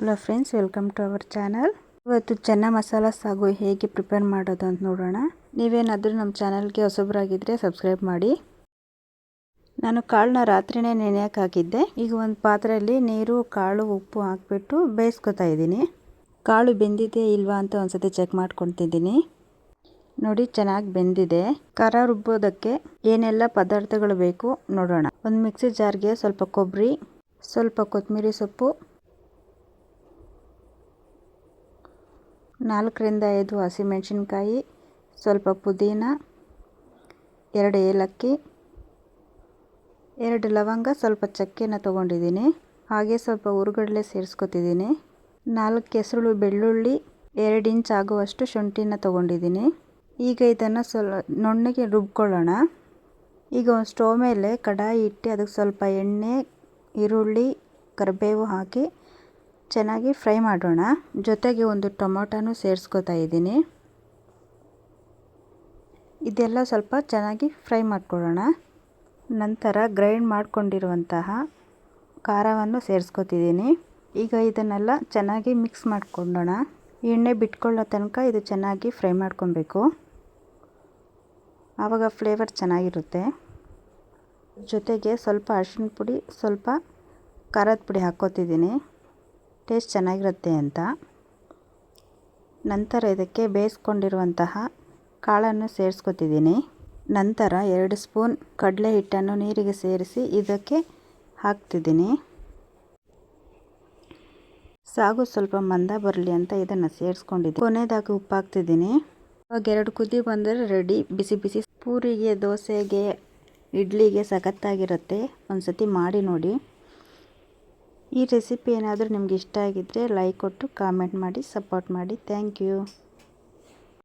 Hello friends welcome to our channel ಇವತ್ತು ಚೆನ್ನ ಮಸಾಲ ಸಾಗು ಹೇಗೆ ಪ್ರಿಪೇರ್ ಮಾಡೋದು ಅಂತ ನೋಡೋಣ. ನೀವೇನಾದರೂ ನಮ್ಮ ಚಾನಲ್ಗೆ ಹೊಸಬ್ರಾಗಿದ್ದರೆ ಸಬ್ಸ್ಕ್ರೈಬ್ ಮಾಡಿ. ನಾನು ಕಾಳನ್ನ ರಾತ್ರಿನೇ ನೆನೆಯಕ್ಕೆ ಹಾಕಿದ್ದೆ ಈಗ ಒಂದು ಪಾತ್ರೆಯಲ್ಲಿ ನೀರು, ಕಾಳು, ಉಪ್ಪು ಹಾಕಿಬಿಟ್ಟು ಬೇಯಿಸ್ಕೊತಾ ಇದ್ದೀನಿ. ಕಾಳು ಬೆಂದಿದೆ ಇಲ್ವಾ ಅಂತ ಒಂದ್ಸತಿ ಚೆಕ್ ಮಾಡ್ಕೊತಿದ್ದೀನಿ ನೋಡಿ ಚೆನ್ನಾಗಿ ಬೆಂದಿದೆ. ಖಾರ ರುಬ್ಬೋದಕ್ಕೆ ಏನೆಲ್ಲ ಪದಾರ್ಥಗಳು ಬೇಕು ನೋಡೋಣ. ಒಂದು ಮಿಕ್ಸಿ ಜಾರ್ಗೆ ಸ್ವಲ್ಪ ಕೊಬ್ಬರಿ ಸ್ವಲ್ಪ ಕೊತ್ತಂಬರಿ ಸೊಪ್ಪು ನಾಲ್ಕರಿಂದ ಐದು ಹಸಿಮೆಣಸಿನ್ಕಾಯಿ, ಸ್ವಲ್ಪ ಪುದೀನ, ಎರಡು ಏಲಕ್ಕಿ, ಎರಡು ಲವಂಗ, ಸ್ವಲ್ಪ ಚಕ್ಕೆನ ತೊಗೊಂಡಿದ್ದೀನಿ. ಹಾಗೆ ಸ್ವಲ್ಪ ಹುರುಗಡಲೆ ಸೇರಿಸ್ಕೊತಿದ್ದೀನಿ. ನಾಲ್ಕು ಕೆಸರು ಬೆಳ್ಳುಳ್ಳಿ, ಎರಡು ಇಂಚ್ ಆಗುವಷ್ಟು ಶುಂಠಿನ ತೊಗೊಂಡಿದ್ದೀನಿ. ಈಗ ಇದನ್ನು ಸ್ವಲ್ಪ ನುಣ್ಣಗೆ ರುಬ್ಕೊಳ್ಳೋಣ. ಈಗ ಒಂದು ಸ್ಟವ್ ಮೇಲೆ ಕಡಾಯಿ ಇಟ್ಟು ಅದಕ್ಕೆ ಸ್ವಲ್ಪ ಎಣ್ಣೆ, ಈರುಳ್ಳಿ, ಕರಿಬೇವು ಹಾಕಿ ಚೆನ್ನಾಗಿ ಫ್ರೈ ಮಾಡೋಣ. ಜೊತೆಗೆ ಒಂದು ಟೊಮೊಟೊನೂ ಸೇರಿಸ್ಕೊತಾ ಇದ್ದೀನಿ. ಇದೆಲ್ಲ ಸ್ವಲ್ಪ ಚೆನ್ನಾಗಿ ಫ್ರೈ ಮಾಡ್ಕೊಳ್ಳೋಣ. ನಂತರ ಗ್ರೈಂಡ್ ಮಾಡಿಕೊಂಡಿರುವಂತಹ ಖಾರವನ್ನು ಸೇರಿಸ್ಕೊತಿದ್ದೀನಿ. ಈಗ ಇದನ್ನೆಲ್ಲ ಚೆನ್ನಾಗಿ ಮಿಕ್ಸ್ ಮಾಡಿಕೊಂಡೋಣ. ಎಣ್ಣೆ ಬಿಟ್ಕೊಳ್ಳೋ ತನಕ ಇದು ಚೆನ್ನಾಗಿ ಫ್ರೈ ಮಾಡ್ಕೊಬೇಕು. ಆವಾಗ ಫ್ಲೇವರ್ ಚೆನ್ನಾಗಿರುತ್ತೆ. ಜೊತೆಗೆ ಸ್ವಲ್ಪ ಅರಿಶಿನ ಪುಡಿ, ಸ್ವಲ್ಪ ಖಾರದ ಪುಡಿ ಹಾಕ್ಕೋತಿದ್ದೀನಿ. ಟೇಸ್ಟ್ ಚೆನ್ನಾಗಿರುತ್ತೆ ಅಂತ. ನಂತರ ಇದಕ್ಕೆ ಬೇಯಿಸ್ಕೊಂಡಿರುವಂತಹ ಕಾಳನ್ನು ಸೇರಿಸ್ಕೊತಿದ್ದೀನಿ. ನಂತರ ಎರಡು ಸ್ಪೂನ್ ಕಡಲೆ ಹಿಟ್ಟನ್ನು ನೀರಿಗೆ ಸೇರಿಸಿ ಇದಕ್ಕೆ ಹಾಕ್ತಿದ್ದೀನಿ. ಸಾಗು ಸ್ವಲ್ಪ ಮಂದ ಬರಲಿ ಅಂತ ಇದನ್ನು ಸೇರಿಸ್ಕೊಂಡಿದ್ದೀನಿ. ಕೊನೆಯದಾಗಿ ಉಪ್ಪು ಹಾಕ್ತಿದ್ದೀನಿ ಇವಾಗ ಎರಡು ಕುದಿ ಬಂದರೆ ರೆಡಿ. ಬಿಸಿ ಬಿಸಿ ಪೂರಿಗೆ, ದೋಸೆಗೆ, ಇಡ್ಲಿಗೆ ಸಖತ್ತಾಗಿರುತ್ತೆ. ಒಂದು ಸತಿ ಮಾಡಿ ನೋಡಿ. ಈ ರೆಸಿಪಿ ಏನಾದರೂ ನಿಮ್ಗೆ ಇಷ್ಟ ಆಗಿದ್ದರೆ ಲೈಕ್ ಕೊಟ್ಟು ಕಾಮೆಂಟ್ ಮಾಡಿ ಸಪೋರ್ಟ್ ಮಾಡಿ. Thank you